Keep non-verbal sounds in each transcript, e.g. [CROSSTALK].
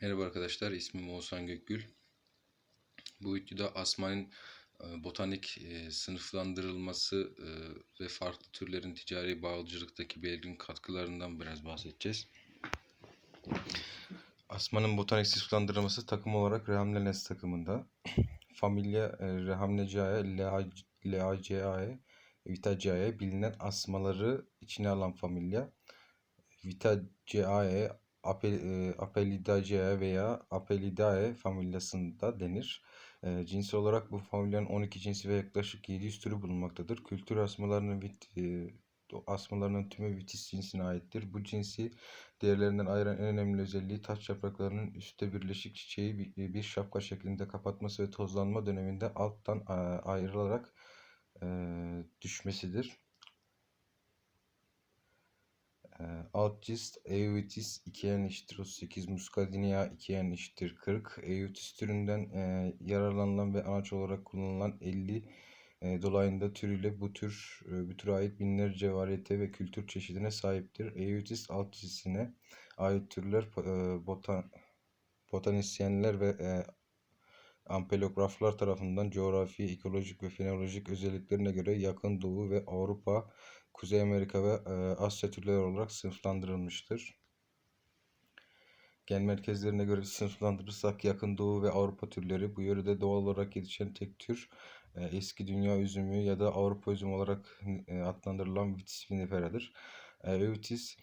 Merhaba arkadaşlar, ismim Oğuzhan Gökgül. Bu videoda asmanın e, botanik e, sınıflandırılması e, ve farklı türlerin ticari bağlıcılıktaki belirgin katkılarından biraz bahsedeceğiz. Asmanın botanik sınıflandırılması takım olarak Rhamneles takımında. [CLEARS THROAT] Familya e, Rhamnecae, Leaceae, Vitaceae bilinen asmaları içine alan familya. Vitaceae Apelidaceae veya Apelidae familyasında denir. E, cinsi olarak bu familyanın 12 cinsi ve yaklaşık 700 türü bulunmaktadır. Kültür asmalarının vit, e, asmalarının tümü vitis cinsine aittir. Bu cinsi diğerlerinden ayıran en önemli özelliği taç yapraklarının üstte birleşik çiçeği bir, bir şapka şeklinde kapatması ve tozlanma döneminde alttan ayrılarak e, düşmesidir. Altgist, Euvitis 2n eşittir 38, Muscadinia 2n eşittir 40. Euvitis türünden e, yararlanılan ve anaç olarak kullanılan 50 e, dolayında türüyle bu tür e, bu türe ait binlerce variyete ve kültür çeşidine sahiptir. Euvitis altgisine ait türler e, botan, botanisyenler ve e, ampelograflar tarafından coğrafi, ekolojik ve fenolojik özelliklerine göre yakın Doğu ve Avrupa Kuzey Amerika ve e, Asya türleri olarak sınıflandırılmıştır. Gen merkezlerine göre sınıflandırırsak yakın Doğu ve Avrupa türleri bu yörede doğal olarak yetişen tek tür e, eski dünya üzümü ya da Avrupa üzümü olarak e, adlandırılan Vitis viniferadır. Vitis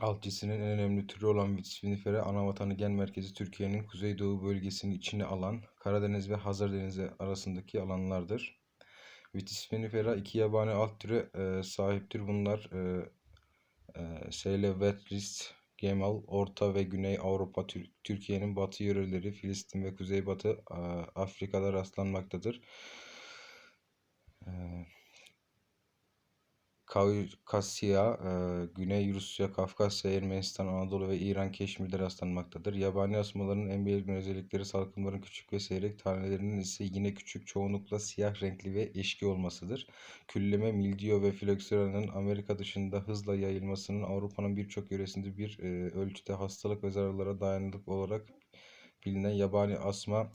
altcisinin en önemli türü olan Vitis vinifera ana vatanı gen merkezi Türkiye'nin kuzeydoğu bölgesini içine alan Karadeniz ve Hazar Denizi arasındaki alanlardır. Vitis vinifera iki yabani alt türe e, sahiptir. Bunlar e, e, Seylevetris, Gemal, Orta ve Güney Avrupa, Türkiye'nin batı yöreleri, Filistin ve Kuzeybatı e, Afrika'da rastlanmaktadır. E, Kavkasya, Güney Rusya, Kafkasya, Ermenistan, Anadolu ve İran Keşmir'de rastlanmaktadır. Yabani asmaların en belirgin özellikleri salkımların küçük ve seyrek, tanelerinin ise yine küçük, çoğunlukla siyah renkli ve eşki olmasıdır. Külleme, mildiyo ve filoksera'nın Amerika dışında hızla yayılmasının Avrupa'nın birçok yöresinde bir ölçüde hastalık ve zararlara dayanıklı olarak bilinen yabani asma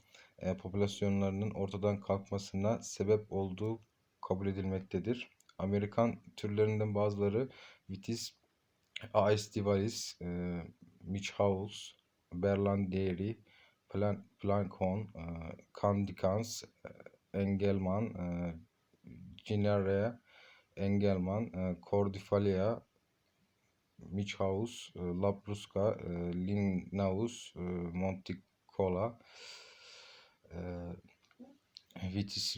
popülasyonlarının ortadan kalkmasına sebep olduğu kabul edilmektedir. Amerikan türlerinden bazıları Vitis aestivalis, e, Mitchhaus, Berlandieri, Plan Plancon, e, Candicans, e, Engelman, e, Ginarea, Engelman, e, Cordifalia, Mitchhaus, e, Labrusca, e, Linnaeus, e, Monticola, e, Vitis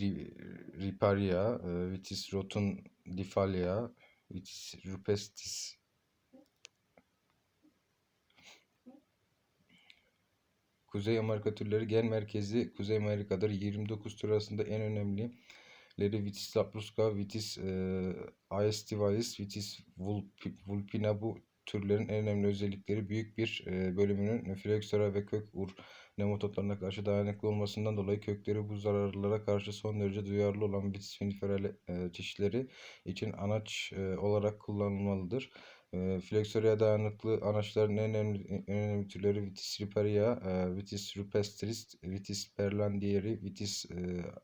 riparia, e, Vitis rotundifalia, Vitis rupestis. Kuzey Amerika türleri gen merkezi Kuzey Amerika'dır. 29 tür arasında en önemlileri Vitis labrusca, Vitis e, aestivalis, Vitis vulpina bu türlerin en önemli özellikleri büyük bir e, bölümünün Phylloxera ve kök ur nematodlarına karşı dayanıklı olmasından dolayı kökleri bu zararlara karşı son derece duyarlı olan Vitis vinifera e, çeşitleri için anaç e, olarak kullanılmalıdır. E, Phylloxera'ya dayanıklı anaçların en önemli, en önemli türleri Vitis riparia, Vitis rupestris, Vitis perlandieri, Vitis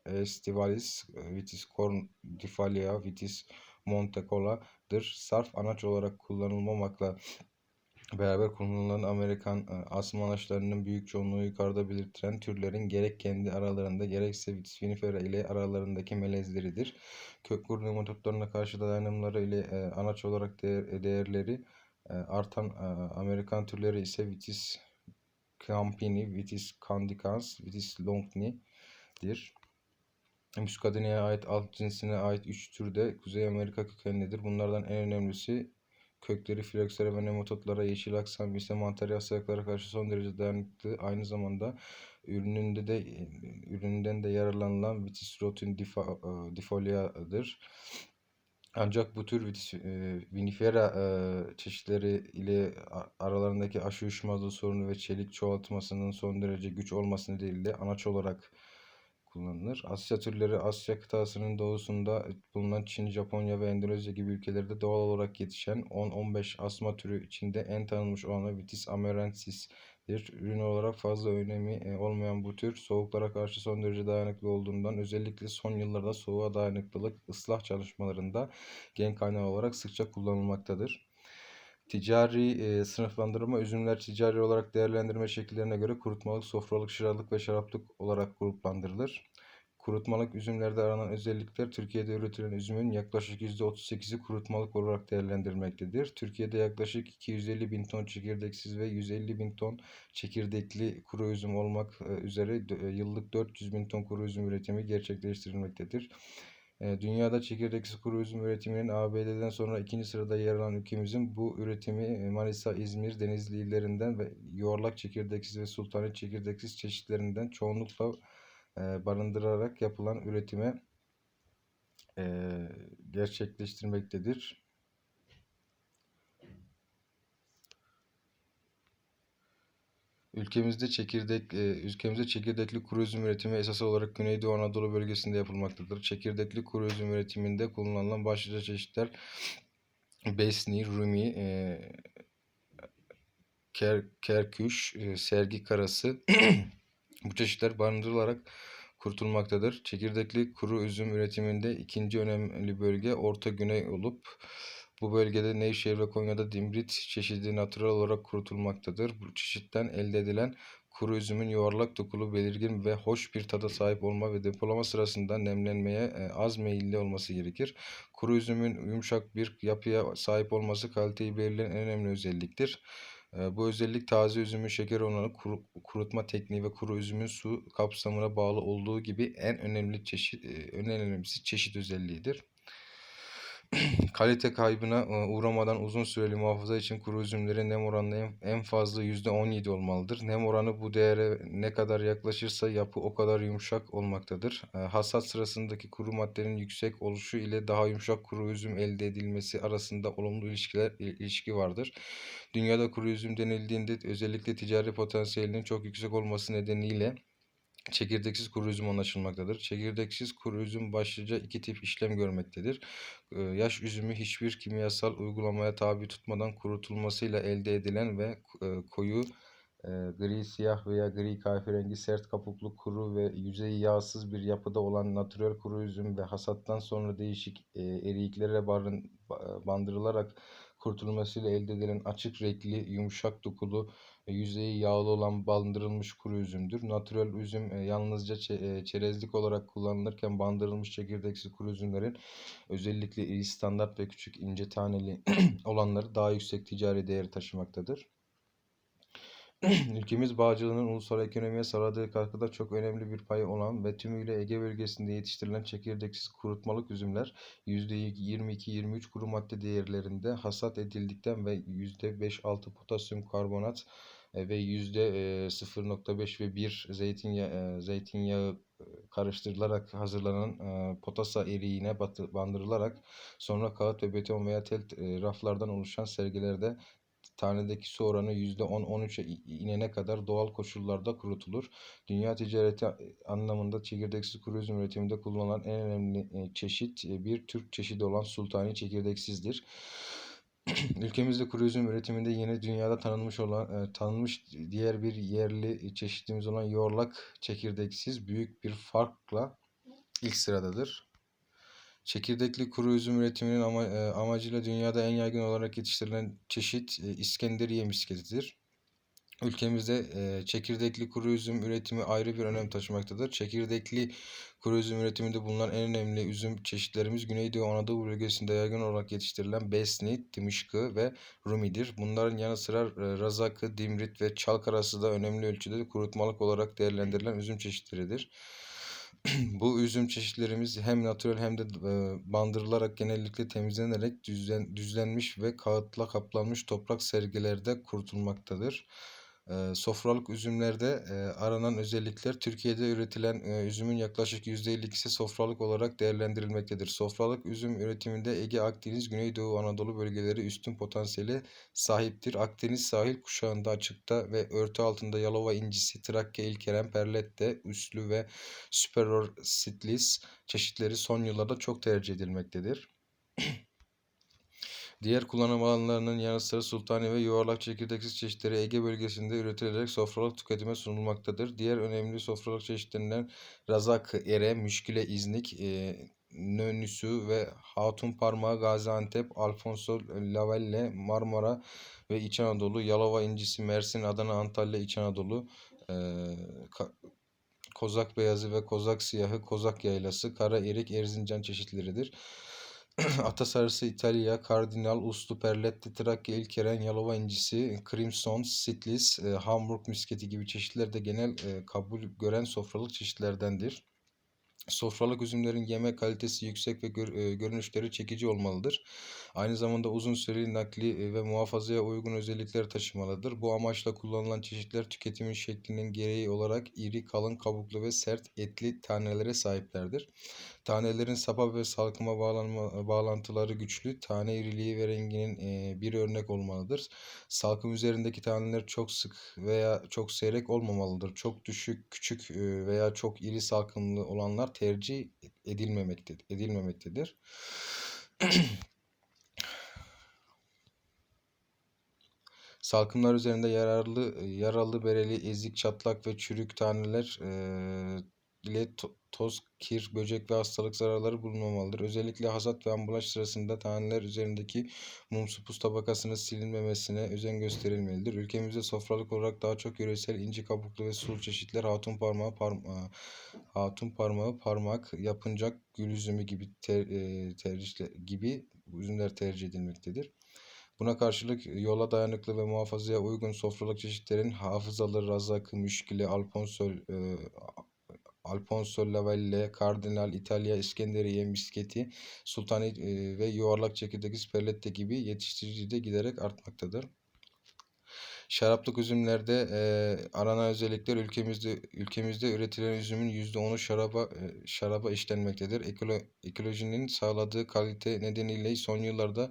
estivalis, Vitis cordifalia, Vitis Montecola'dır. Sarf anaç olarak kullanılmamakla beraber kullanılan Amerikan e, asma anaçlarının büyük çoğunluğu yukarıda belirtilen türlerin gerek kendi aralarında gerekse vinifera ile aralarındaki melezleridir. Kökkur nematodlarına karşı dayanımları ile e, anaç olarak değer, değerleri e, artan Amerikan türleri ise Vitis campini, Vitis candicans, Vitis longni'dir. Muscadinia'ya ait alt cinsine ait 3 tür de Kuzey Amerika kökenlidir. Bunlardan en önemlisi kökleri filoksera ve nematodlara, yeşil aksam ise mantarya hastalıklara karşı son derece dayanıklı. Aynı zamanda ürününde de ürününden de yararlanılan Vitis rotin difolia'dır. Ancak bu tür vitis, e, vinifera e, çeşitleri ile aralarındaki aşı uyuşmazlığı sorunu ve çelik çoğaltmasının son derece güç olması nedeniyle anaç olarak kullanılır. Asya türleri Asya kıtasının doğusunda bulunan Çin, Japonya ve Endonezya gibi ülkelerde doğal olarak yetişen 10-15 asma türü içinde en tanınmış olanı Vitis amarensis'dir. Ürün olarak fazla önemi e, olmayan bu tür soğuklara karşı son derece dayanıklı olduğundan özellikle son yıllarda soğuğa dayanıklılık ıslah çalışmalarında gen kaynağı olarak sıkça kullanılmaktadır. Ticari e, sınıflandırma üzümler ticari olarak değerlendirme şekillerine göre kurutmalık, sofralık, şıralık ve şaraplık olarak gruplandırılır. Kurutmalık üzümlerde aranan özellikler Türkiye'de üretilen üzümün yaklaşık %38'i kurutmalık olarak değerlendirmektedir. Türkiye'de yaklaşık 250 bin ton çekirdeksiz ve 150 bin ton çekirdekli kuru üzüm olmak üzere yıllık 400 bin ton kuru üzüm üretimi gerçekleştirilmektedir. E, dünyada çekirdeksiz kuru üzüm üretiminin ABD'den sonra ikinci sırada yer alan ülkemizin bu üretimi e, Manisa, İzmir, Denizli illerinden ve yuvarlak çekirdeksiz ve sultani çekirdeksiz çeşitlerinden çoğunlukla e, barındırarak yapılan üretime gerçekleştirmektedir. Ülkemizde çekirdek, e, ülkemizde çekirdekli kuru üzüm üretimi esas olarak Güneydoğu Anadolu bölgesinde yapılmaktadır. Çekirdekli kuru üzüm üretiminde kullanılan başlıca çeşitler Besni, Rumi, e, ker, Kerküş, e, Sergi Karası [CLEARS THROAT] bu çeşitler barındırılarak kurtulmaktadır. Çekirdekli kuru üzüm üretiminde ikinci önemli bölge Orta Güney olup bu bölgede Nevşehir ve Konya'da dimbrit çeşidi natural olarak kurutulmaktadır. Bu çeşitten elde edilen kuru üzümün yuvarlak dokulu, belirgin ve hoş bir tada sahip olma ve depolama sırasında nemlenmeye e, az meyilli olması gerekir. Kuru üzümün yumuşak bir yapıya sahip olması kaliteyi belirleyen en önemli özelliktir. E, bu özellik taze üzümün şeker oranı, kuru, kurutma tekniği ve kuru üzümün su kapsamına bağlı olduğu gibi en önemli çeşit, e, en önemlisi çeşit özelliğidir. [CLEARS THROAT] Kalite kaybına e, uğramadan uzun süreli muhafaza için kuru üzümlerin nem oranı en fazla %17 olmalıdır. Nem oranı bu değere ne kadar yaklaşırsa yapı o kadar yumuşak olmaktadır. E, hasat sırasındaki kuru maddenin yüksek oluşu ile daha yumuşak kuru üzüm elde edilmesi arasında olumlu ilişkiler ilişki vardır. Dünyada kuru üzüm denildiğinde özellikle ticari potansiyelinin çok yüksek olması nedeniyle Çekirdeksiz kuru üzüm anlaşılmaktadır. Çekirdeksiz kuru üzüm başlıca iki tip işlem görmektedir. Ee, yaş üzümü hiçbir kimyasal uygulamaya tabi tutmadan kurutulmasıyla elde edilen ve e, koyu e, gri siyah veya gri kahverengi sert kabuklu kuru ve yüzeyi yağsız bir yapıda olan natürel kuru üzüm ve hasattan sonra değişik e, eriyiklere bandırılarak kurtulmasıyla elde edilen açık renkli, yumuşak dokulu, yüzeyi yağlı olan bandırılmış kuru üzümdür. Natürel üzüm e, yalnızca e, çerezlik olarak kullanılırken bandırılmış çekirdeksiz kuru üzümlerin özellikle iri standart ve küçük ince taneli [CLEARS THROAT] olanları daha yüksek ticari değer taşımaktadır. [CLEARS THROAT] Ülkemiz bağcılığının ulusal ekonomiye sağladığı katkıda çok önemli bir payı olan ve tümüyle Ege bölgesinde yetiştirilen çekirdeksiz kurutmalık üzümler %22-23 kuru madde değerlerinde hasat edildikten ve %5-6 potasyum karbonat e, ve %0.5 ve 1 zeytinyağı, zeytinyağı karıştırılarak hazırlanan potasa eriğine bandırılarak sonra kağıt ve beton veya tel raflardan oluşan sergilerde tanedeki su oranı %10-13'e inene kadar doğal koşullarda kurutulur. Dünya ticareti anlamında çekirdeksiz kuru üzüm üretiminde kullanılan en önemli çeşit bir Türk çeşidi olan sultani çekirdeksizdir. Ülkemizde kuru üzüm üretiminde yeni dünyada tanınmış olan tanınmış diğer bir yerli çeşitimiz olan yuvarlak çekirdeksiz büyük bir farkla ilk sıradadır. Çekirdekli kuru üzüm üretiminin ama, e, amacıyla dünyada en yaygın olarak yetiştirilen çeşit e, İskenderiye misketidir. Ülkemizde e, çekirdekli kuru üzüm üretimi ayrı bir önem taşımaktadır. Çekirdekli kuru üzüm üretiminde bulunan en önemli üzüm çeşitlerimiz Güneydoğu Anadolu bölgesinde yaygın olarak yetiştirilen Besni, Timişkı ve Rumi'dir. Bunların yanı sıra e, Razakı, Dimrit ve Çalkarası da önemli ölçüde kurutmalık olarak değerlendirilen üzüm çeşitleridir. [CLEARS THROAT] Bu üzüm çeşitlerimiz hem natürel hem de bandırılarak genellikle temizlenerek düzen, düzlenmiş ve kağıtla kaplanmış toprak sergilerde kurutulmaktadır. Sofralık üzümlerde aranan özellikler Türkiye'de üretilen üzümün yaklaşık %52'si sofralık olarak değerlendirilmektedir. Sofralık üzüm üretiminde Ege, Akdeniz, Güneydoğu Anadolu bölgeleri üstün potansiyele sahiptir. Akdeniz sahil kuşağında açıkta ve örtü altında Yalova incisi, Trakya ilkeren, Perlette, Üslü ve Superior Sitlis çeşitleri son yıllarda çok tercih edilmektedir. Diğer kullanım alanlarının yanı sıra sultani ve yuvarlak çekirdeksiz çeşitleri Ege bölgesinde üretilerek sofralık tüketime sunulmaktadır. Diğer önemli sofralık çeşitlerinden razak, ere, müşkile, iznik, e, nönüsü ve hatun parmağı, Gaziantep, Alfonso, Lavelle, Marmara ve İç Anadolu, Yalova incisi, Mersin, Adana, Antalya, İç Anadolu, e, kozak beyazı ve kozak siyahı, kozak yaylası, kara erik, Erzincan çeşitleridir. [CLEARS THROAT] Ata sarısı İtalya, Kardinal, Uslu, Perletti, Trakya, İlkeren, Yalova incisi, Crimson, Sitlis, e, Hamburg misketi gibi çeşitler de genel e, kabul gören sofralık çeşitlerdendir. Sofralık üzümlerin yeme kalitesi yüksek ve gör- e, görünüşleri çekici olmalıdır. Aynı zamanda uzun süreli nakli e, ve muhafazaya uygun özellikler taşımalıdır. Bu amaçla kullanılan çeşitler tüketimin şeklinin gereği olarak iri, kalın kabuklu ve sert etli tanelere sahiplerdir. Tanelerin sapa ve salkıma bağlanma, bağlantıları güçlü, tane iriliği ve renginin e, bir örnek olmalıdır. Salkım üzerindeki taneler çok sık veya çok seyrek olmamalıdır. Çok düşük, küçük e, veya çok iri salkımlı olanlar tercih edilmemektedir. edilmemektedir. [CLEARS THROAT] Salkımlar üzerinde yararlı, yaralı, bereli, ezik, çatlak ve çürük taneler eee, ile to- toz, kir, böcek ve hastalık zararları bulunmamalıdır. Özellikle hasat ve ambalaj sırasında taneler üzerindeki mumsu pus tabakasının silinmemesine özen gösterilmelidir. Ülkemizde sofralık olarak daha çok yöresel ince kabuklu ve sulu çeşitler hatun parmağı, parma, hatun parmağı, parmak, yapıncak, gül üzümü gibi ter, eee, tercihler gibi üzümler tercih edilmektedir. Buna karşılık yola dayanıklı ve muhafazaya uygun sofralık çeşitlerin hafızalı, razakı, müşkili, alponsol, e, Alfonso Lavelle, Kardinal, İtalya, İskenderiye, Misketi, Sultani e, ve yuvarlak çekirdek Sperlette gibi yetiştirici de giderek artmaktadır. Şaraplık üzümlerde e, aranan özellikler ülkemizde ülkemizde üretilen üzümün %10'u şaraba e, şaraba işlenmektedir. Ekolo, ekolojinin sağladığı kalite nedeniyle son yıllarda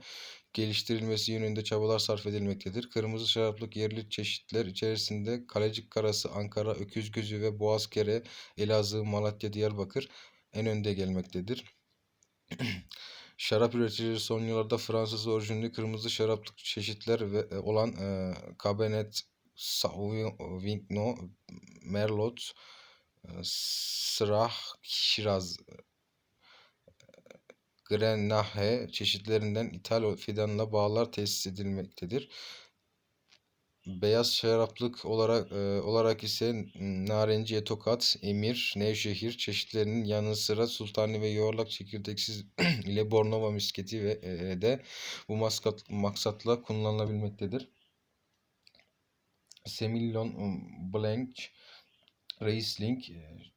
geliştirilmesi yönünde çabalar sarf edilmektedir. Kırmızı şaraplık yerli çeşitler içerisinde Kalecik Karası, Ankara, Öküzgözü ve Boğazkere, Elazığ, Malatya, Diyarbakır en önde gelmektedir. [CLEARS THROAT] Şarap üreticileri son yıllarda Fransız orijinli kırmızı şaraplık çeşitler ve e, olan e, Cabernet Sauvignon, Merlot, e, Syrah, Şiraz, Grenache çeşitlerinden ithal fidanla bağlar tesis edilmektedir. Beyaz şaraplık olarak e, olarak ise Narenciye, Tokat, Emir, Nevşehir çeşitlerinin yanı sıra Sultani ve Yuvarlak çekirdeksiz [CLEARS THROAT] ile Bornova misketi ve e, de bu maskat, maksatla kullanılabilmektedir. Semillon Blanc, Riesling, e,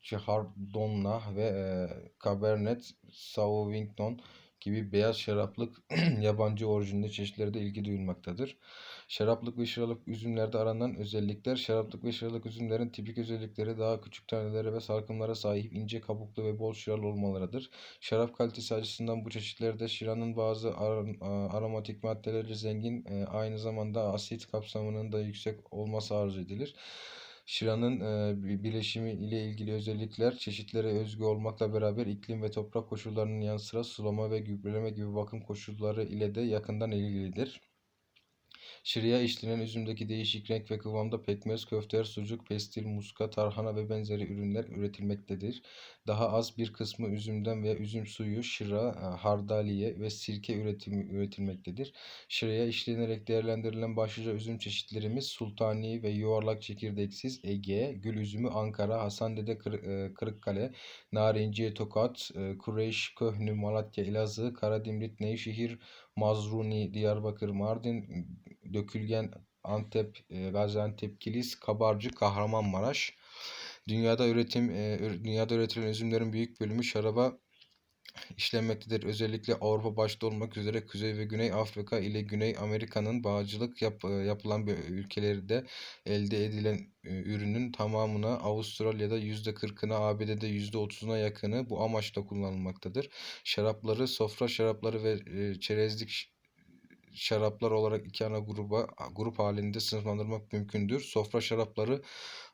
Chardonnay ve e, Cabernet Sauvignon gibi beyaz şaraplık [CLEARS THROAT] yabancı orijinli çeşitleri de ilgi duyulmaktadır. Şaraplık ve şıralık üzümlerde aranan özellikler Şaraplık ve şıralık üzümlerin tipik özellikleri daha küçük tanelere ve salkımlara sahip ince kabuklu ve bol şıralı olmalarıdır. Şarap kalitesi açısından bu çeşitlerde şıranın bazı ar- aromatik maddelerle zengin e, aynı zamanda asit kapsamının da yüksek olması arzu edilir. Şıranın e, bileşimi ile ilgili özellikler çeşitlere özgü olmakla beraber iklim ve toprak koşullarının yanı sıra sulama ve gübreleme gibi bakım koşulları ile de yakından ilgilidir. Şırıya işlenen üzümdeki değişik renk ve kıvamda pekmez, köfter, sucuk, pestil, muska, tarhana ve benzeri ürünler üretilmektedir. Daha az bir kısmı üzümden ve üzüm suyu, şıra, e, hardaliye ve sirke üretimi üretilmektedir. Şıraya işlenerek değerlendirilen başlıca üzüm çeşitlerimiz sultani ve yuvarlak çekirdeksiz Ege, gül üzümü Ankara, Hasandede e, Kırıkkale, Narinciye Tokat, e, Kureyş, Köhnü, Malatya, Elazığ, Karadimrit, Nevşehir, Mazruni, Diyarbakır, Mardin, Dökülgen, Antep, e, Gaziantep, Kilis, Kabarcık, Kahramanmaraş. Dünyada üretim e, dünyada üretilen üzümlerin büyük bölümü şaraba işlenmektedir. Özellikle Avrupa başta olmak üzere Kuzey ve Güney Afrika ile Güney Amerika'nın bağcılık yap, yapılan bir ülkelerde elde edilen e, ürünün tamamına Avustralya'da %40'ına ABD'de %30'una yakını bu amaçla kullanılmaktadır. Şarapları sofra şarapları ve e, çerezlik şaraplar olarak iki ana gruba grup halinde sınıflandırmak mümkündür. Sofra şarapları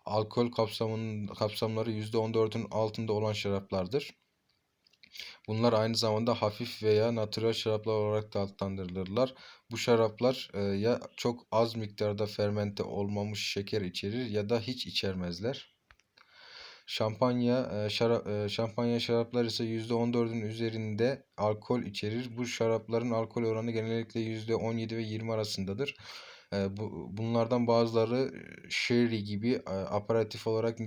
alkol kapsamının kapsamları %14'ün altında olan şaraplardır. Bunlar aynı zamanda hafif veya natürel şaraplar olarak da adlandırılırlar. Bu şaraplar e, ya çok az miktarda fermente olmamış şeker içerir ya da hiç içermezler. Şampanya, e, şarap, e, şampanya şaraplar ise %14'ün üzerinde alkol içerir. Bu şarapların alkol oranı genellikle %17 ve 20 arasındadır. E, bu, bunlardan bazıları e, sherry gibi aperatif olarak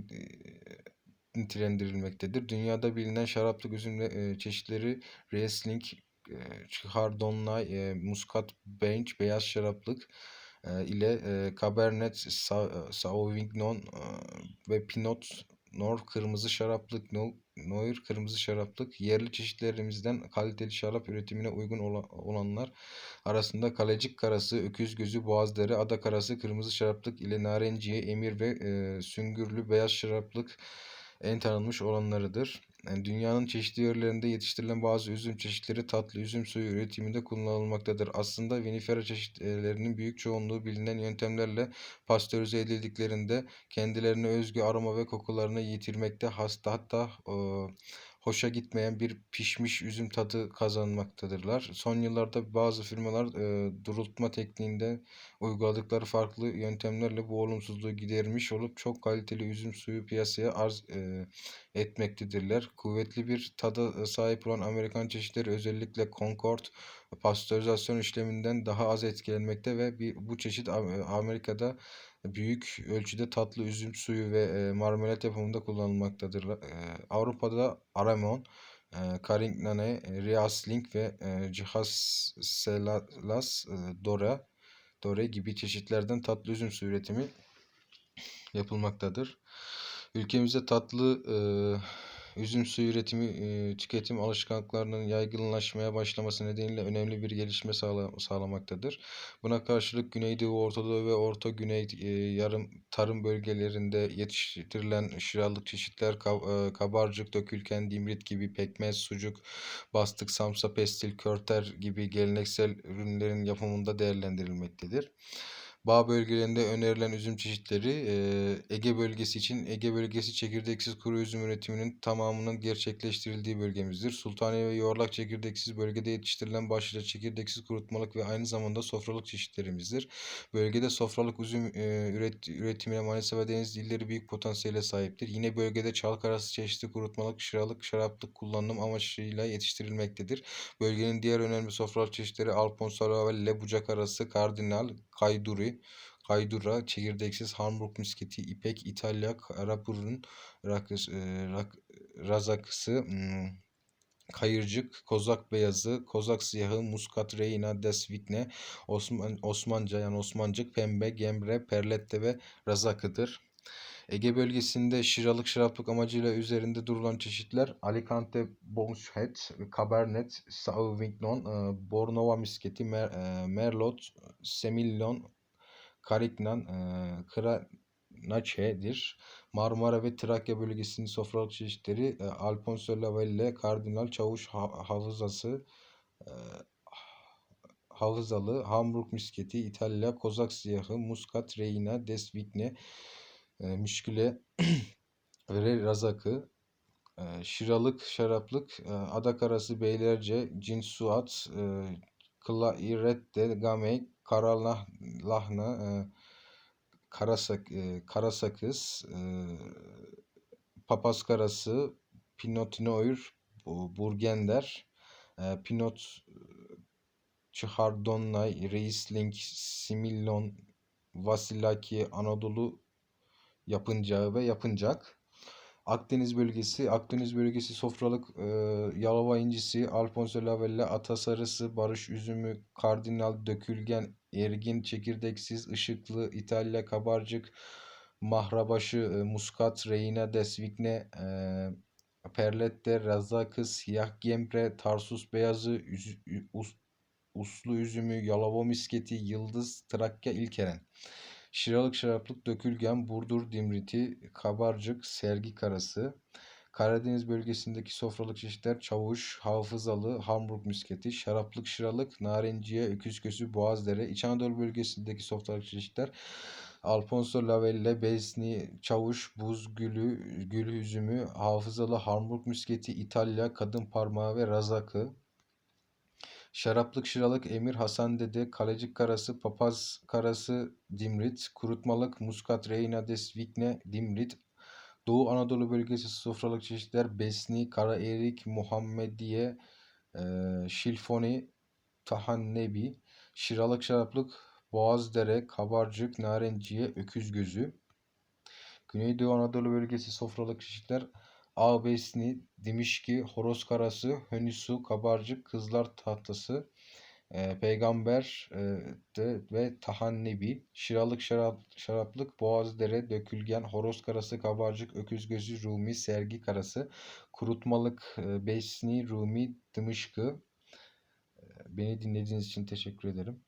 nitelendirilmektedir. Dünyada bilinen şaraplık üzüm e, çeşitleri Riesling, e, Chardonnay, e, Muscat Bench, beyaz şaraplık e, ile e, Cabernet Sa- Sauvignon e, ve Pinot Noir kırmızı şaraplık, No- Noir kırmızı şaraplık yerli çeşitlerimizden kaliteli şarap üretimine uygun ola- olanlar arasında Kalecik karası, öküz gözü, boğazdere, ada karası, kırmızı şaraplık ile narenciye, emir ve e, süngürlü beyaz şaraplık en tanınmış olanlarıdır. Yani dünyanın çeşitli yerlerinde yetiştirilen bazı üzüm çeşitleri tatlı üzüm suyu üretiminde kullanılmaktadır. Aslında vinifera çeşitlerinin büyük çoğunluğu bilinen yöntemlerle pastörize edildiklerinde kendilerine özgü aroma ve kokularını yitirmekte hasta hatta e, hoşa gitmeyen bir pişmiş üzüm tadı kazanmaktadırlar. Son yıllarda bazı firmalar e, durultma tekniğinde uyguladıkları farklı yöntemlerle bu olumsuzluğu gidermiş olup çok kaliteli üzüm suyu piyasaya arz e, etmektedirler. Kuvvetli bir tada sahip olan Amerikan çeşitleri özellikle Concord pastörizasyon işleminden daha az etkilenmekte ve bir, bu çeşit Am- Amerika'da büyük ölçüde tatlı üzüm suyu ve e, marmelat yapımında kullanılmaktadır. E, Avrupa'da Aramon, e, Carignan, Riesling ve e, Dora, Dore gibi çeşitlerden tatlı üzüm suyu üretimi yapılmaktadır. Ülkemizde tatlı e, üzüm suyu üretimi, tüketim alışkanlıklarının yaygınlaşmaya başlaması nedeniyle önemli bir gelişme sağla, sağlamaktadır. Buna karşılık Güneydoğu, Ortadoğu ve Orta Güney yarım tarım bölgelerinde yetiştirilen şıralık çeşitler ka- kabarcık, dökülken, dimrit gibi pekmez, sucuk, bastık, samsa, pestil, körter gibi geleneksel ürünlerin yapımında değerlendirilmektedir. Bağ bölgelerinde önerilen üzüm çeşitleri Ege bölgesi için Ege bölgesi çekirdeksiz kuru üzüm üretiminin tamamının gerçekleştirildiği bölgemizdir. Sultaniye ve Yuvarlak çekirdeksiz bölgede yetiştirilen başlıca çekirdeksiz kurutmalık ve aynı zamanda sofralık çeşitlerimizdir. Bölgede sofralık üzüm üret, üretimine Manisa ve Denizli illeri büyük potansiyele sahiptir. Yine bölgede çalk arası çeşitli kurutmalık, şıralık, şaraplık kullanım amacıyla yetiştirilmektedir. Bölgenin diğer önemli sofralık çeşitleri Alphonse ve Lebucak arası, Kardinal, Kayduri, Kaydura, çekirdeksiz, Hamburg misketi, İpek, İtalya, Karaburun, rakıs, e, rak, razakısı, hmm, Kayırcık, Kozak beyazı, Kozak siyahı, Muskat, Reyna, Desvitne, Osman, Osmanca yani Osmancık, Pembe, Gemre, Perlette ve Razakıdır. Ege bölgesinde şıralık şaraplık amacıyla üzerinde durulan çeşitler Alicante Bonehead, Cabernet Sauvignon, e, Bornova misketi, Mer, e, Merlot, Semillon, Carignan, e, Kranaçe'dir. Marmara ve Trakya bölgesinin sofralık çeşitleri e, Alfonso Lavelle, Kardinal Çavuş Ha- Hafızası, e, Hafızalı, Hamburg misketi, İtalya, Kozak siyahı, Muskat, Reina, Desvigne, e, Müşküle ve Razakı, Şıralık, Şaraplık, Adak arası Beylerce, Cinsuat, e, Kılairette, Gamey, Karalahna, e, Karasak, Karasakız, Papaz Karası, Pinot Noir, bu Burgender, Pinot Chardonnay, Riesling, Simillon, Vasilaki, Anadolu yapıncağı ve yapıncak. Akdeniz bölgesi, Akdeniz bölgesi sofralık e, Yalova incisi, Alfonso Lavelle, ata sarısı, barış üzümü, kardinal, dökülgen, ergin, çekirdeksiz, ışıklı, İtalya kabarcık, mahrabaşı, e, muskat, reina, desvigne, e, Perlette, Razakı, Siyah Gembre, Tarsus Beyazı, Üz- Us- Uslu Üzümü, Yalova Misketi, Yıldız, Trakya İlkeren. Şiralık Şaraplık, Dökülgen, Burdur Dimriti, Kabarcık, Sergi Karası. Karadeniz bölgesindeki sofralık çeşitler Çavuş, Hafızalı, Hamburg Misketi, Şaraplık Şıralık, Narenciye, Öküzközü, Boğazdere. İç Anadolu bölgesindeki sofralık çeşitler Alfonso Lavelle, Besni, Çavuş, Buz Gülü, Gül Üzümü, Hafızalı, Hamburg Misketi, İtalya, Kadın Parmağı ve Razakı. Şaraplık Şıralık, Emir Hasan Dede, Kalecik Karası, Papaz Karası, Dimrit, Kurutmalık, Muskat, Reyna des Vikne, Dimrit, Doğu Anadolu bölgesi sofralık çeşitler Besni, Kara Erik, Muhammediye, eee, Şilfoni, Tahannebi, Şıralık Şaraplık, Boğazdere, Kabarcık, Narenciye, Öküzgözü. Güneydoğu Anadolu bölgesi sofralık çeşitler Ağbesni, Dimişki, Horoz Karası, Hönüsu, Kabarcık, Kızlar Tahtası, e, Peygamber e, de, ve Tahannebi, Şiralık şarap, Şaraplık, Boğazdere, Dökülgen, Horoz Karası, Kabarcık, Öküzgözü, Rumi, Sergi Karası, Kurutmalık, e, Besni, Rumi, Dımışkı. E, Beni dinlediğiniz için teşekkür ederim.